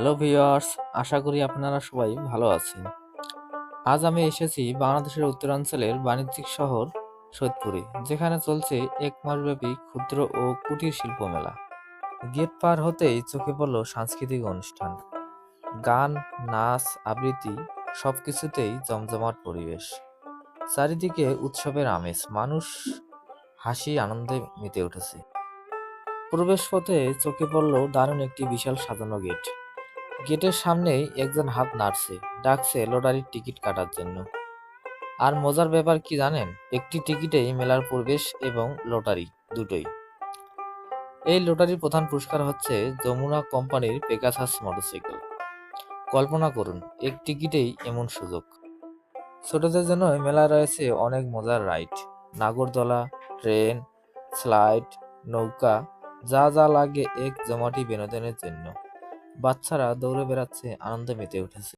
Hello viewers, আশা করি আপনারা সবাই ভালো আছেন। আজ আমি এসেছি বাংলাদেশের উত্তরাঞ্চলের বাণিজ্যিক শহর সৈয়দপুরে, যেখানে চলছে এক মাসব্যাপী ক্ষুদ্র ও কুটির শিল্প মেলা। গেট পার হতেই চোখে পড়ল সাংস্কৃতিক অনুষ্ঠান। গান, নাচ, আবৃত্তি সবকিছুতেই জমজমাট পরিবেশ। চারিদিকে উৎসবের আমেজ, মানুষ হাসি, আনন্দে মেতে উঠেছে। প্রবেশ পথে চোখে পড়ল দারুণ একটি বিশাল সাজানো গেট। গেটের সামনেই একজন হাত নাড়ছে, ডাকছে লটারির টিকিট কাটার জন্য। আর মজার ব্যাপার কি জানেন? একটি টিকিটেই মেলার প্রবেশ এবং লটারি দুটোই। এই লটারির প্রধান পুরস্কার হচ্ছে যমুনা কোম্পানির পেগাসাস মোটরসাইকেল। কল্পনা করুন, এক টিকিটেই এমন সুযোগ। ছোটদের জন্য মেলা রয়েছে অনেক মজার রাইড। নাগরদোলা, ট্রেন, স্লাইড, নৌকা, যা যা লাগে এক জমাটি বিনোদনের জন্য। বাচ্চারা দৌড়ে বেড়াচ্ছে, আনন্দে মেতে উঠেছে।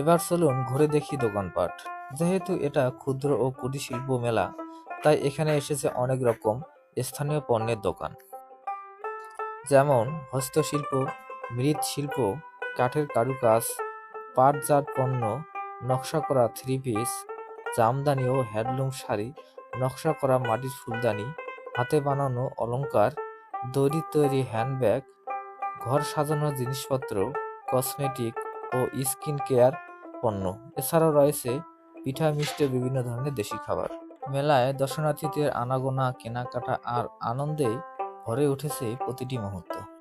এবার চলুন ঘুরে দেখি দোকানপাট। যেহেতু এটা ক্ষুদ্র ও কুটির শিল্প মেলা, তাই এখানে এসেছে অনেক রকম স্থানীয় পণ্যের দোকান। যেমন হস্তশিল্প, মৃৎশিল্প, কাঠের কারুকাজ, পাটজাত পণ্য, নকশা করা থ্রি পিস জামদানি ও হ্যান্ডলুম শাড়ি, নকশা করা মাটির ফুলদানি, হাতে বানানো অলংকার, দড়ি তৈরি হ্যান্ডব্যাগ ঘর সাজানোর জিনিসপত্র কসমেটিক ও স্কিন কেয়ার পণ্য। এছাড়াও রয়েছে পিঠা মিষ্টি বিভিন্ন ধরনের দেশি খাবার। মেলায় দর্শনার্থীদের আনাগোনা, কেনাকাটা আর আনন্দে ভরে উঠেছে প্রতিটি মুহূর্ত।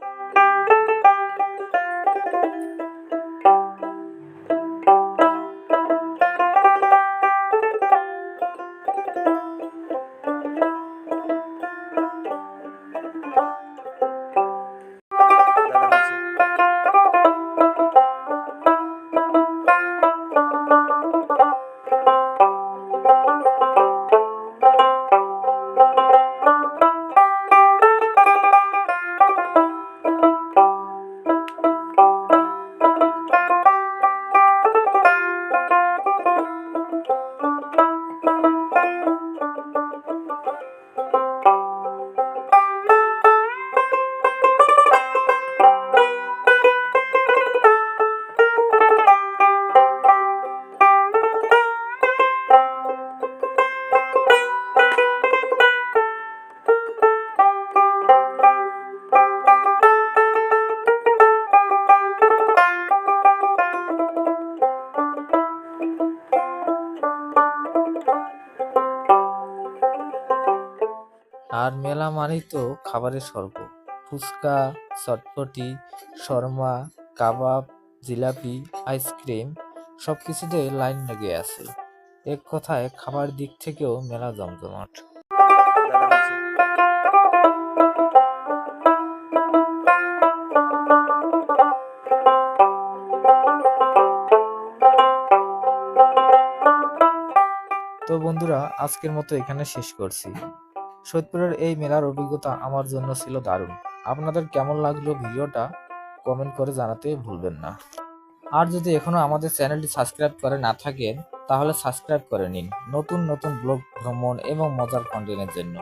আর মেলা মানেই তো খাবারের স্বর্গ। Fuchka, chotpoti, shawarma, kebab, jalebi, ice cream সব কিছুতে লাইন লেগে আছে। এক কথায় খাবার দিক থেকেও মেলা জমজমাট। তো বন্ধুরা, আজকের মতো এখানে শেষ করছি। সৈয়দপুরের এই মেলার অভিজ্ঞতা আমার জন্য ছিল দারুণ। আপনাদের কেমন লাগল ভিডিওটা কমেন্ট করে জানাতে ভুলবেন না। আর যদি এখনও আমাদের চ্যানেলটি সাবস্ক্রাইব করে না থাকেন, তাহলে সাবস্ক্রাইব করে নিন নতুন নতুন ব্লগ, ভ্রমণ এবং মজার কন্টেন্টের জন্য।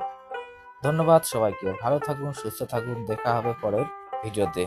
ধন্যবাদ সবাইকে। ভালো থাকুন, সুস্থ থাকুন। দেখা হবে পরের ভিডিওতে।